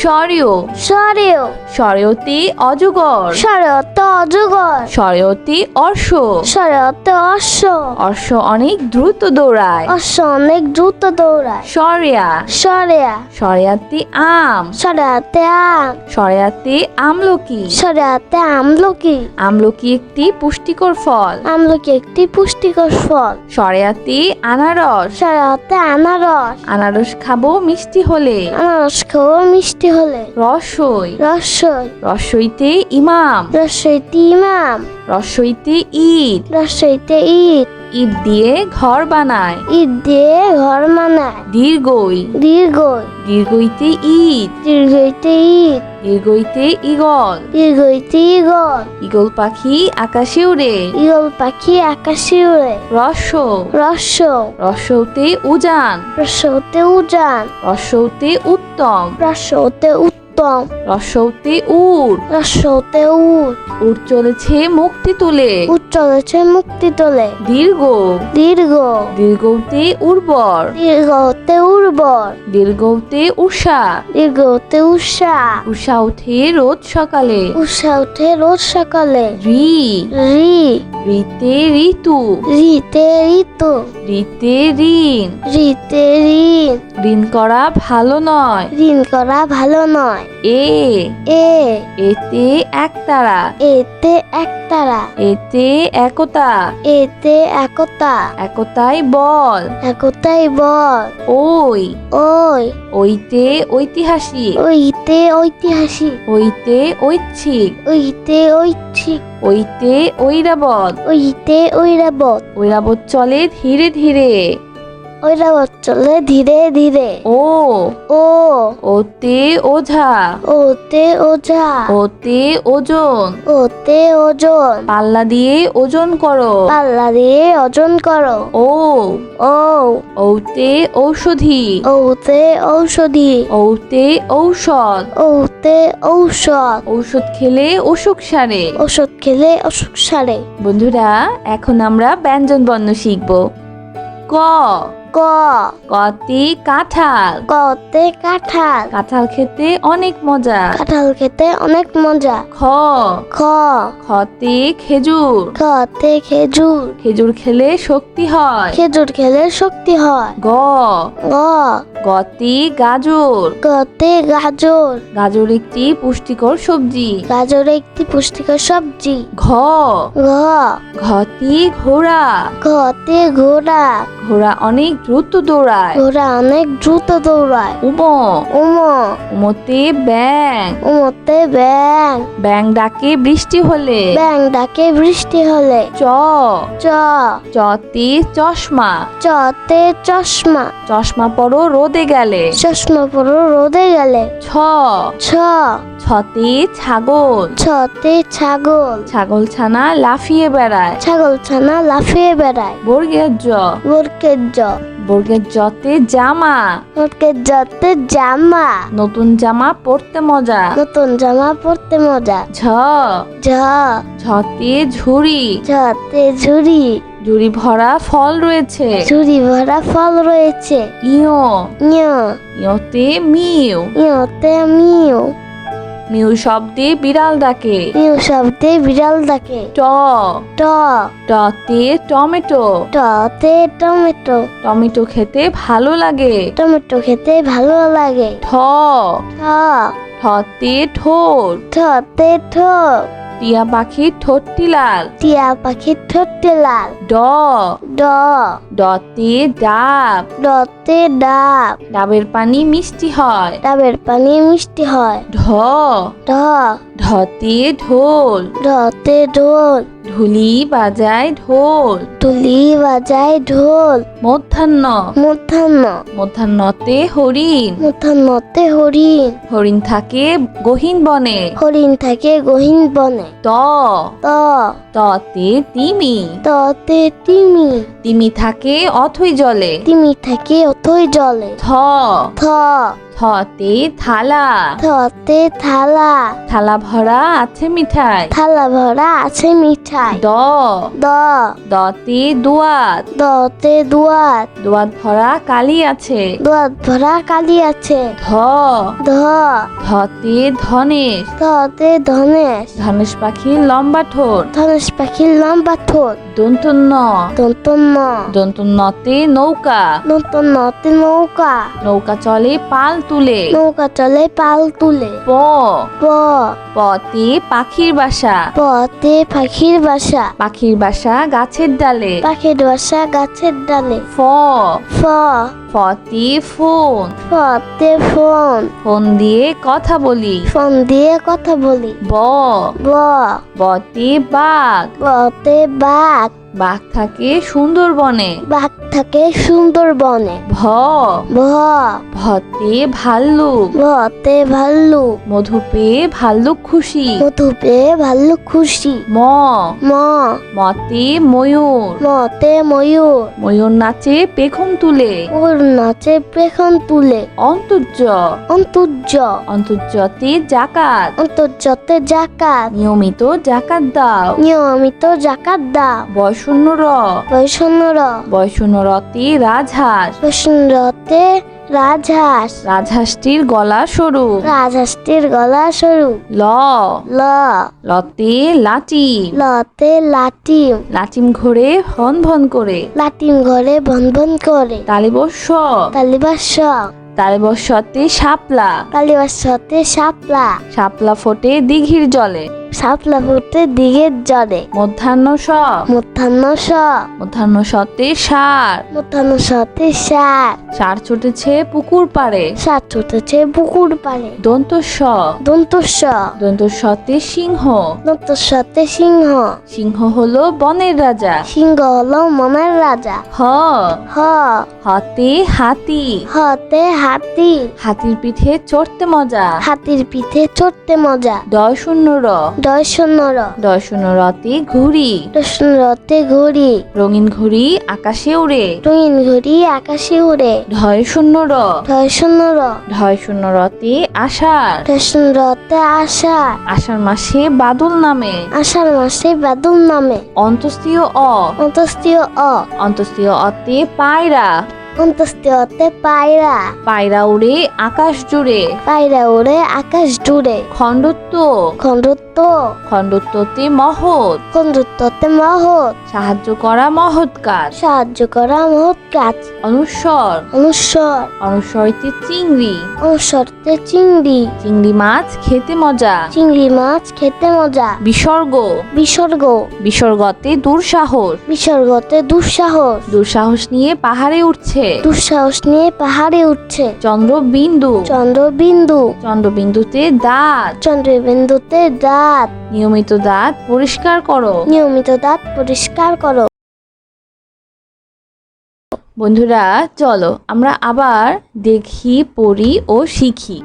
স্বরীয় সরেও। স্বরয়তি অজগর। সরত অজগর। স্বরয়তি অর্শ। সরত অশ্ব অর্শ অনেক দ্রুত দৌড়ায়। অশ্ব অনেক দ্রুত দৌড়ায়। সরিয়া। সরেয়া। সরিয়াতি আম। সরাতে আম। সরিয়াতি আমলকি। সরাতে আমলকি। আমলকি একটি পুষ্টিকর ফল। আমলকি একটি পুষ্টিকর ফল। সরিয়াতি আনারস। সরাতে আনারস। আনারস খাব মিষ্টি হলে। আনারস খাওয়া মিষ্টি হলে? রসই রসই রসইতে ইমাম। রসইতে ইমাম। রসইতে ঈদ। রসইতে ঈদ। ঈদ দিয়ে ঘর বানায়। ঈদ দিয়ে ঘর মানায় দীর্ঘই। দীর্ঘই। দীর্ঘইতে ঈদ দীর্ঘইতে ঈদ দীর্ঘইতে ইগল দীর্ঘইতে ইগল ইগল পাখি আকাশে উড়ে। ইগল পাখি আকাশে উড়ে। রস রস রসৌতে উজান। রসতে উজান। রসৌতে উত্তম। রসতে উত্তম। রসৌতে উড়। রসতে উট উড় চলেছে মুক্তি তুলে। উট চলেছে মুক্তি তোলে। দীর্ঘ। দীর্ঘ। দীর্ঘতে উর্বর। দীর্ঘতে উর্বর। দীর্ঘতে উষা। দীর্ঘতে উষা। উষা উঠে রোজ সকালে। উষা উঠে রোজ সকালে। রি। রি। রিতে ঋতু। রিতে ঋতু। রিতে ঋণ। রিতে ঋণ। ঋণ করা ভালো নয়। ঋণ করা ভালো নয়। এ এ এতে একতারা এতে একতারা এতে একতা। এতে একতা। একতাই বল। একতাই বল। ওই। ওই। ওইতে ঐতিহাসিক। ওইতে ঐতিহাসিক। ওইতে ঐচ্ছিক। ওইতে ঐচ্ছিক। ওইতে ঐরাবত। ওইতে ঐরাবত। ঐরাবত চলে ধীরে ধীরে। চলে ধীরে ধীরে। ও। ও। ওতে ওঝা। ওতে ওঝা। ওতে ওজন। ওতে ওজন। পাল্লা দিয়ে ওজন করো। পাল্লা দিয়ে ওজন করো। ও। ও। ওতে ঔষধি। ওতে ঔষধি। ওতে ঔষধ। ওতে ঔষধ। ঔষধ খেলে অসুখ সারে। ওষুধ খেলে অসুখ সারে। বন্ধুরা এখন আমরা ব্যঞ্জন বর্ণ শিখব। ক ক। কতে কাঁঠাল। কতে কাঁঠাল। কাঁঠাল খেতে অনেক মজা। কাঁঠাল খেতে অনেক মজা। খ। খ। খতে খেজুর। খতে খেজুর। খেজুর খেলে শক্তি হয়। খেজুর খেলে শক্তি হয়। গ। গ। গতে গাজর। গতে গাজর। গাজর একটি পুষ্টিকর সবজি। গাজর একটি পুষ্টিকর সবজি। ঘ। ঘ। ঘতে ঘোড়া। ঘতে ঘোড়া। ঘোড়া অনেক দ্রুত দৌড়ায়। ঘোড়া অনেক দ্রুত দৌড়ায়। উম। উম। উমতে ব্যাং। উমতে ব্যাং। ব্যাং ডাকে বৃষ্টি হলে। ব্যাং ডাকে বৃষ্টি হলে। চ। চ। চতে চশমা। চতে চশমা। চশমা পরো রোদে গেলে। চশমা পরো রোদে গেলে। ছ। ছ। ছতে ছাগল। ছতে ছাগল ছাগল। ছানা লাফিয়ে বেড়ায়। ছাগল ছানা লাফিয়ে বেড়ায়। বর্গের জ বোরকের জ বর্গের জতে জামা। বোরকের জতে জামা। নতুন জামা পরতে মজা। নতুন জামা পরতে মজা। ঝ। ঝ। ঝতে ঝুড়ি। ঝতে ঝুড়ি। ঝুড়ি ভরা ফল রয়েছে। ঝুড়ি ভরা ফল রয়েছে। ইয়ো। ইয়। ইয়তে মিউ। ইয়তে মিউ। মিউ শব্দে বিড়াল ডাকে। মিউ শব্দে বিড়াল ডাকে। ট। ট। টতে টমেটো। টতে টমেটো। টমেটো খেতে ভালো লাগে। টমেটো খেতে ভালো লাগে। ঠ। ঠ। ঠতে ঠোঁট ঠতে ঠোঁট টিয়া পাখি ঠোঁটটি লাল। টিয়া পাখি ঠোঁটটি লাল। ড। ড। ডতে ডাব। ডতে ডাব। ডাবের পানি মিষ্টি হয়। ডাবের পানি মিষ্টি হয়। ঢ। ঢ। ঢতে ঢোল। রতে ঢোল। ঢুলি বাজায় ঢোল। তুলি বাজায় ঢোল। মধ্যাহ্ন। মধ্যাহ্ন। মধ্যাহ্নতে হরিণ। মধ্যাহ্নতে হরিণ। হরিণ থাকে গহীন বনে। হরিণ থাকে গহীন বনে। ত। ত। ততে তিমি। ততে তিমি। তিমি থাকে অথই জলে। তিমি থাকে অথই জলে। থ। থ। থতে থালা। থতে থালা। থালা ভরা আছে মিঠাই। থালা ভরা আছে মিঠাই। দ। দ। দতে দুয়াত। দতে দুয়াত। দুয়াত ভরা কালি আছে। দুয়াত ভরা কালি আছে। ধ। ধ। ধতে ধনেশ। ধতে ধনেশ। ধনেশ পাখির লম্বা ঠোঁট। ধনেশ পাখির লম্বা ঠোঁট। দন্তন্য দন্তন্য দন্তন্যতে নৌকা। নতুন নতে নৌকা। নৌকা চলে পাল তুলে। নৌকা চলে পাল তুলে। প। প। পতে পাখির বাসা। পতে পাখির বাসা। পাখির বাসা গাছের ডালে। পাখির বাসা গাছের ডালে। ফ। ফ। ফতে ফোন। ফতে ফোন। ফোন দিয়ে কথা বলি। ফোন দিয়ে কথা বলি। ব। ব। বতে বাঘ। বতে বাঘ। বাঘ থাকে সুন্দরবনে। বাঘ থাকে সুন্দরবনে। ভ। ভ। ভতে ভাল্লুক। ভতে ভাল্লুক। মধু পেয়ে ভাল্লুক খুশি। মধু পেয়ে ভাল্লুক খুশি। ম। ম। মতে ময়ূর। মতে ময়ূর। ময়ূর নাচে পেখম তুলে। ওর নাচে পেখন তুলে। অন্তর্য। অন্তর্য। অন্তর্যতে জাকাত। অন্তর্যতে জাকাত। নিয়মিত জাকাত দাও। নিয়মিত জাকাত দাও। বয়শূন্য র বৈষণ্যর। বয়শূন্য রতে রাজহাঁস। বৈষণ্যতে রাজহাঁস। রাজহাঁসটির গলা সরু। রাজহাঁসটির গলা সরু। ল। ল। লতে লাচিম লতে লাটিম লাচিম ঘোরে ভন ভন করে। লাটিম ঘরে বন বন করে। তালিবস্য কালিবাস তালিবস্যতে শাপলা। কালিবাসতে শাপলা। শাপলা ফোটে দিঘির জলে। শাপলা ফুটে দিঘের জলে। মধ্যাহ্ন স মধ্যাহ্ন স মধ্যাহ্ন সতে সার। মধ্যাহ্ন সতে সার। সার ছুটেছে পুকুর পাড়ে। সার ছুটেছে পুকুর পাড়ে। দন্ত স দন্তস্ব দন্ত সতে সিংহ। দন্তস্বতে সিংহ। সিংহ হলো বনের রাজা। সিংহ হলো মনের রাজা। হ। হ। হতে হাতি। হতে হাতি। হাতির পিঠে চড়তে মজা। হাতির পিঠে চড়তে মজা। দয় শূন্য র। দয় শূন্য রতে ঘুড়ি। রতে ঘুড়ি। রঙিন ঘুড়ি আকাশে উড়ে। রঙিন ঘুড়ি আকাশে উড়ে। ঢয় শূন্য র ঢয় শূন্য র ঢয় শূন্য রতে আষাঢ়। রেশন রতে আষাঢ়। আষাঢ় মাসে বাদল নামে। আষাঢ় মাসে বাদল নামে। অন্তস্তীয় অ। অন্তস্তীয় অ। অন্তস্তীয় অতে পায়রা। অন্তস্তীয়তে পায়রা। পায়রা উড়ে আকাশ জুড়ে। পায়রা উড়ে আকাশ জুড়ে। খণ্ডত্ব। খণ্ডত্ব। খণ্ডত্বতে মহৎ। খণ্ডত্বতে মহৎ। সাহায্য করা মহৎ কাজ। সাহায্য করা মহৎ কাজ। অনুস্বর অনুস্বর অনুস্বরিতে চিংড়ি। অনুসরতে চিংড়ি। চিংড়ি মাছ খেতে মজা। চিংড়ি মাছ খেতে মজা। বিসর্গ। বিসর্গ। বিসর্গতে দুঃসাহস। বিসর্গতে দুঃসাহস। দুঃসাহস নিয়ে পাহাড়ে উঠছে। দুঃসাহস নিয়ে পাহাড়ে উঠছে। চন্দ্রবিন্দু। চন্দ্রবিন্দু। চন্দ্রবিন্দুতে দাঁত। চন্দ্রবিন্দুতে দাঁত। নিয়মিত দাঁত পরিষ্কার করো। নিয়মিত দাঁত পরিষ্কার করো। বন্ধুরা চলো আমরা আবার দেখি পড়ি ও শিখি।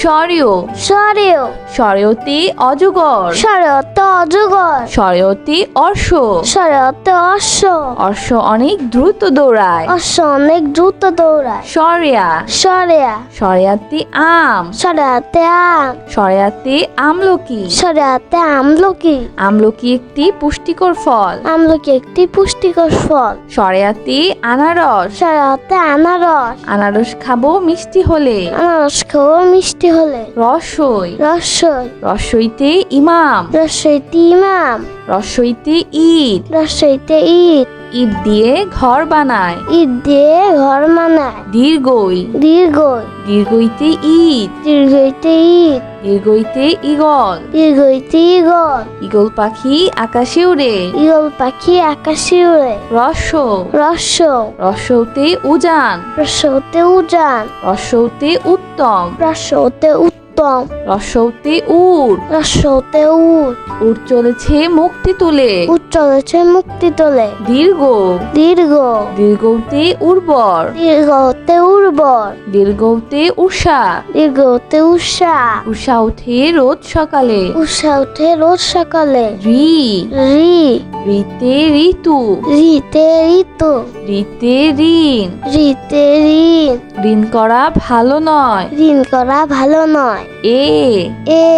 স্বরীয় সরেও। স্বরয়তে অজগর সরত অজগর স্বরয়তে অর্শ। সরত অশ্ব অর্শ অনেক দ্রুত দৌড়ায়। অশ্ব অনেক দ্রুত দৌড়ায়। সরেয়া। সরেয়া। সরেয়াতে আম। সরাতে আম। সরেয়াতে আমলকি। সরাতে আমলকি। আমলকি একটি পুষ্টিকর ফল। আমলকি একটি পুষ্টিকর ফল। সরেয়াতে আনারস। সরাতে আনারস। আনারস খাব মিষ্টি হলে। আনারস খাওয়া মিষ্টি হলে? রসই রসই রসইতে ইমাম। রসইতে ইমাম। রসইতে ঈদ। রসইতে ঈদ। ঈদ দিয়ে ঘর বানায়। ঈদ দিয়ে ঘর বানায়। দীর্ঘই। দীর্ঘই। দীর্ঘইতে ঈদ। দীর্ঘইতে ঈদ। দীর্ঘইতে ইগল এগোইতে ইগল ইগল পাখি আকাশে উড়ে। ইগল পাখি আকাশে উড়ে। রস রস রসৌতে উজান। রস্যতে উজান। রসৌতে উত্তম। রস্যতে উত্তম। উত্তম। রসৌতে উট রসতে উট উট চলেছে মুক্তি তুলে। উট চলেছে মুক্তি তোলে। দীর্ঘ। দীর্ঘ। দীর্ঘতে উর্বর। দীর্ঘতে উর্বর। দীর্ঘতে উষা। দীর্ঘতে উষা। উষা উঠে রোজ সকালে। উষা উঠে রোজ সকালে। রি। রি। রিতে ঋতু। রিতে ঋতু। রিতে ঋণ। রিতে ঋণ। ঋণ করা ভালো নয়। ঋণ করা ভালো নয়। এ এ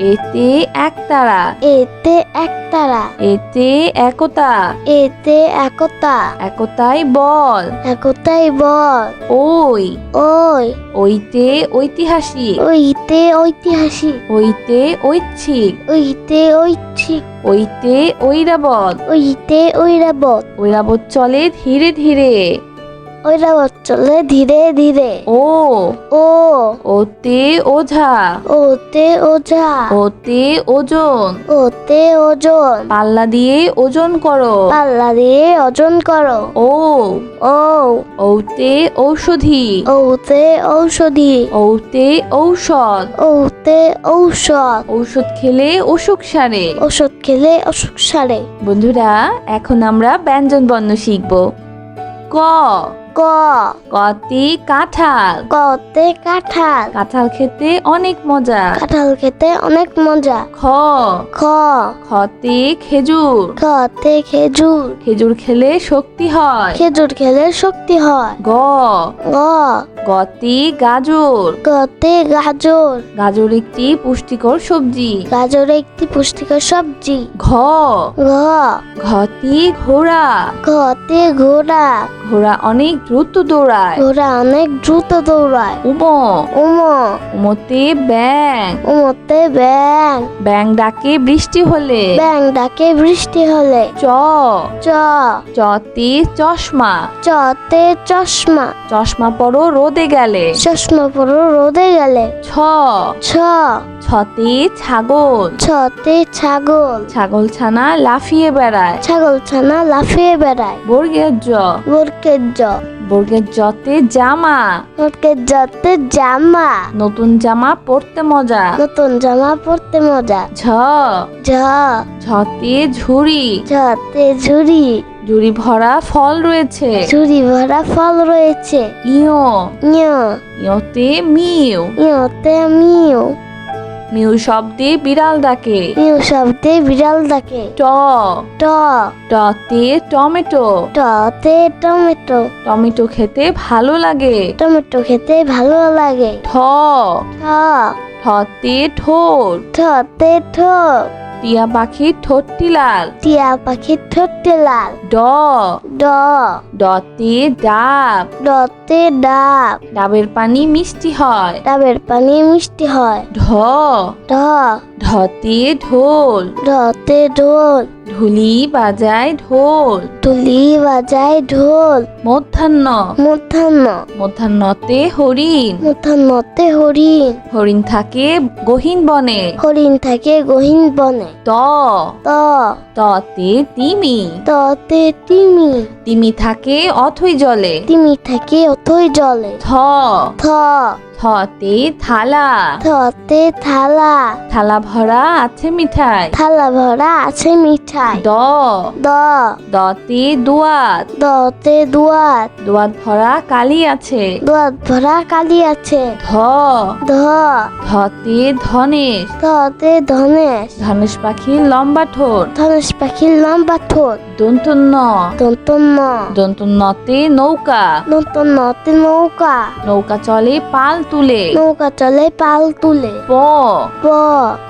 এতে একতারা এতে একতারা এতে একতা। এতে একতা। একতাই বল। একতাই বল। ওই। ওই। ওইতে ঐতিহাসিক। ওইতে ঐতিহাসিক। ওইতে ঐচ্ছিক। ওইতে ঐচ্ছিক। ওইতে ঐরাবত। ওইতে ঐরাবত। ঐরাবত চলে ধীরে ধীরে। ঐরাবত চলে ধীরে ধীরে। ও। ও। ওতে ওঝা। ওতে ওঝা। ওতে ওজন। ওতে ওজন। পাল্লা দিয়ে ওজন করো। পাল্লা দিয়ে ওজন করো। ও। ও। ওতে ঔষধি। ওতে ঔষধি। ওতে ঔষধ। ওতে ঔষধ। ঔষধ খেলে অসুখ সারে। ওষুধ খেলে অসুখ সারে। বন্ধুরা এখন আমরা ব্যঞ্জন বর্ণ শিখব। ক ক। কতে কাঁঠাল। কতে কাঁঠাল। কাঁঠাল খেতে অনেক মজা। কাঁঠাল খেতে অনেক মজা। খ। খ। খতে খেজুর। খতে খেজুর। খেজুর খেলে শক্তি হয়। খেজুর খেলে শক্তি হয়। গ। গ। গতে গাজর। গতে গাজর। গাজর একটি পুষ্টিকর সবজি। গাজর একটি পুষ্টিকর সবজি। ঘ। ঘ। ঘতে ঘোড়া। ঘতে ঘোড়া। ঘোড়া অনেক দ্রুত দৌড়ায়। ঘোড়া অনেক দ্রুত দৌড়ায়। উম উম উমতে ব্যাং উমতে ব্যাং ব্যাং ডাকে বৃষ্টি হলে। ব্যাং ডাকে বৃষ্টি হলে। চ। চ। চতে চশমা। চতে চশমা। চশমা পরো রোদে গেলে? চশমা পরো রোদে গেলে। ছ। ছ। ছতে ছাগল। ছতে ছাগল। ছাগল ছানা লাফিয়ে বেড়ায়। ছাগল ছানা লাফিয়ে বেড়ায়। বর্গের জ। বোরকের জ। বর্গের জতে জামা। বোরকের জতে জামা। নতুন জামা পরতে মজা। নতুন জামা পরতে মজা। ঝ। ঝ। ঝতে ঝুড়ি। ঝতে ঝুড়ি। ঝুড়ি ভরা ফল রয়েছে। ঝুড়ি ভরা ফল রয়েছে। ইয়। ইয়। ইয়তে মিউ ইয়তে মিউ মিউ শব্দে বিড়াল ডাকে। মিউ শব্দে বিড়াল ডাকে। ট। ট। টতে টমেটো। টতে টমেটো। টমেটো খেতে ভালো লাগে। টমেটো খেতে ভালো লাগে। ঠ। ঠ। ঠতে ঠোঁট। ঠতে ঠোঁট। টিয়া পাখির ঠোঁটটি লাল। টিয়া পাখির ঠোঁটটি লাল। ড। ড। ডতে ডাব। ডতে ডাব। ডাবের পানি মিষ্টি হয়। ডাবের পানি মিষ্টি হয়। ঢ। ঢ। ঢতে ঢোল। ঢতে ঢোল। ঢুলি বাজায় ঢোল। তুলি বাজায় ঢোল। মধ্যাহ্ন। মধ্যাহ্ন। মধ্যাহ্নতে হরিণ। মধ্যাহ্নতে হরিণ। হরিণ থাকে গহীন বনে। হরিণ থাকে গহীন বনে। ত। ত। ততে তিমি। ততে তিমি। তিমি থাকে অথই জলে। তিমি থাকে অথই জলে। থ। থ। থতে থালা। থতে থালা। থালা ভরা আছে মিঠাই। থালা ভরা আছে মিঠাই। দ। দ। দতে দুয়াত। দতে দুয়াত। দুয়াত ভরা কালি আছে। দুয়াত ভরা কালি আছে। ধ। ধ। ধতে ধনেশ। ধতে ধনেশ। ধনেশ পাখির লম্বা ঠোঁট। ধনেশ পাখির লম্বা ঠোঁট। দন্তন্য দন্তন্য দন্তন্যতে নৌকা। নতুন নতে নৌকা। নৌকা চলে পাল তুলে। নৌকা চলে পাল তুলে। প। প।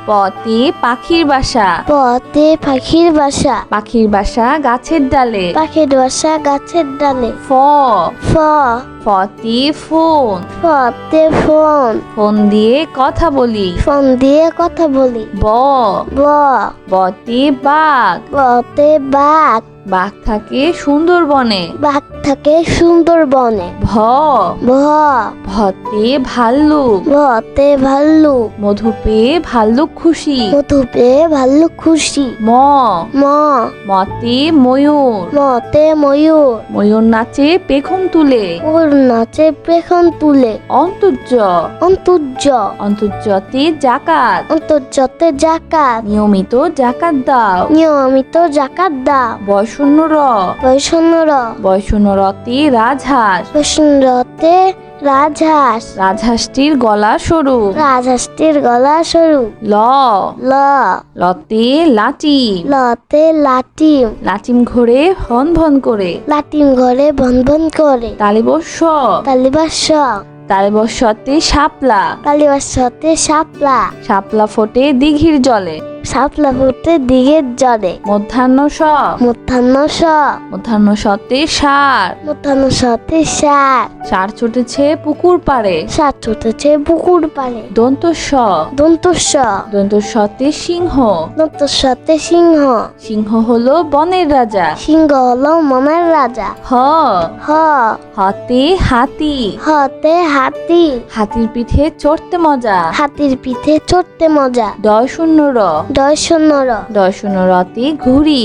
পতে পাখির বাসা। পথে পাখির বাসা। পাখির বাসা গাছের ডালে। পাখির বাসা গাছের ডালে। ফ। ফ। ফতে ফোন। ফতে ফোন। ফোন দিয়ে কথা বলি। ফোন দিয়ে কথা বলি। ব। ব। বতে বাঘ। বতে বাঘ। বাঘ থাকে সুন্দরবনে। বাঘ থাকে সুন্দরবনে। ভ। ভ। ভতে ভাল্লুক। ভতে ভাল্লুক। মধু পেয়ে ভাল্লুক খুশি। মধু পেয়ে ভাল্লুক খুশি। ম। ম। মতে ময়ূর। মতে ময়ূর। ময়ূর নাচে পেখম তুলে। ওর নাচে পেখন তুলে। অন্তর্য। অন্তর্য। অন্তর্যতে জাকাত। অন্তর্যতে জাকাত। নিয়মিত জাকাত দাও। নিয়মিত জাকাত দাও। বয়শূন্য র বৈষণ্যর। বয়শূন্য রতে রাজহাঁস বৈষণ্যতে রাজহাঁস। রাজহাঁসটির গলা সরু। রাজহাঁসটির গলা সরু। ল। ল। লতে লাচিম লতে লাটিম লাচিম ঘোরে ভন ভন করে। লাটিম ঘরে ভন ভন করে। তালিবস্য তালিবাস তালিবস্যতে শাপলা। তালিবাসতে শাপলা। শাপলা ফোটে দিঘির জলে। শাপলা ফুটে দিঘের জলে। মধ্যাহ্ন স মধ্যাহ্ন স মধ্যাহ্ন সতে সার। মধ্যাহ্ন সতে সার। সার ছুটেছে পুকুর পাড়ে। সার ছুটেছে পুকুর পাড়ে। দন্ত স দন্তস্ব দন্ত সতে সিংহ। দন্তস্বতে সিংহ। সিংহ হলো বনের রাজা। সিংহ হলো মনের রাজা। হ। হ। হতে হাতি। হতে হাতি। হাতির পিঠে চড়তে মজা। হাতির পিঠে চড়তে মজা। দয় শূন্য র। দয় শূন্য রতে ঘুড়ি।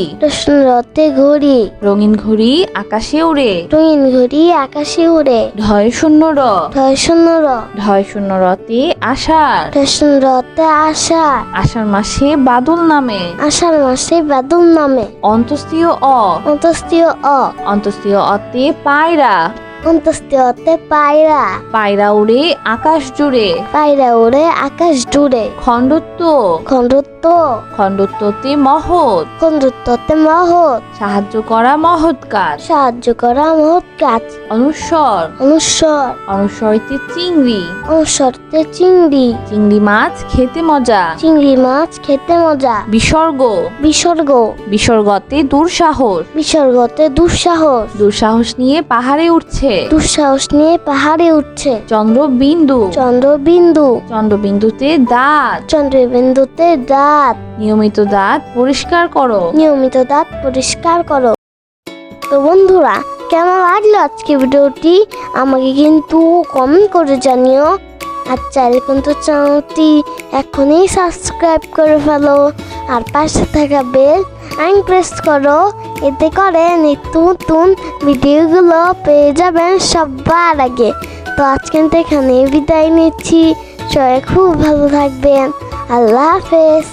রতে ঘুড়ি। রঙিন ঘুড়ি আকাশে উড়ে। রঙিন ঘুড়ি আকাশে উড়ে। ঢয় শূন্য র ঢয় শূন্যর ঢয় শূন্য রতে আষাঢ়। রতে আষাঢ়। আষাঢ় মাসে বাদল নামে। আষাঢ় মাসে বাদল নামে। অন্তস্তীয় অ। অন্তস্তীয় অ। অন্তস্তীয় অতে পায়রা। অন্তস্তীয়তে পায়রা। পায়রা উড়ে আকাশ জুড়ে। পায়রা উড়ে আকাশ জুড়ে। খণ্ডত্ব। খণ্ডত্ব। খণ্ডত্বতে মহৎ। খণ্ডত্বতে মহৎ। সাহায্য করা মহৎ কাজ। সাহায্য করা মহৎ কাজ। অনুস্বর অনুস্বর অনুস্বরিতে চিংড়ি। অনুস্বরতে চিংড়ি। চিংড়ি মাছ খেতে মজা। চিংড়ি মাছ খেতে মজা। বিসর্গ। বিসর্গ। বিসর্গতে দুঃসাহস। বিসর্গতে দুঃসাহস। দুঃসাহস নিয়ে পাহাড়ে উঠছে। দুঃসাহস নিয়ে পাহাড়ে উঠছে। চন্দ্রবিন্দু। চন্দ্রবিন্দু। চন্দ্রবিন্দুতে দাঁত। চন্দ্রবিন্দুতে দাঁত। নিয়মিত দাঁত পরিষ্কার করো। নিয়মিত দাঁত পরিষ্কার করো। তো বন্ধুরা কেমন লাগল আজকে ভিডিওটি? আমাকে কিন্তু কমেন্ট করে জানিও। আর চাইলে কিন্তু চ্যানেলটি এখনই সাবস্ক্রাইব করে ফেলো। আর পাশে থাকা বেল আইন প্রেস করো। এতে করে নিত্য নতুন ভিডিওগুলো পেয়ে যাবেন সবার আগে। তো আজকে এখানে বিদায় নিচ্ছি। সবাই খুব ভালো থাকবেন। আল্লাহ হাফেজ।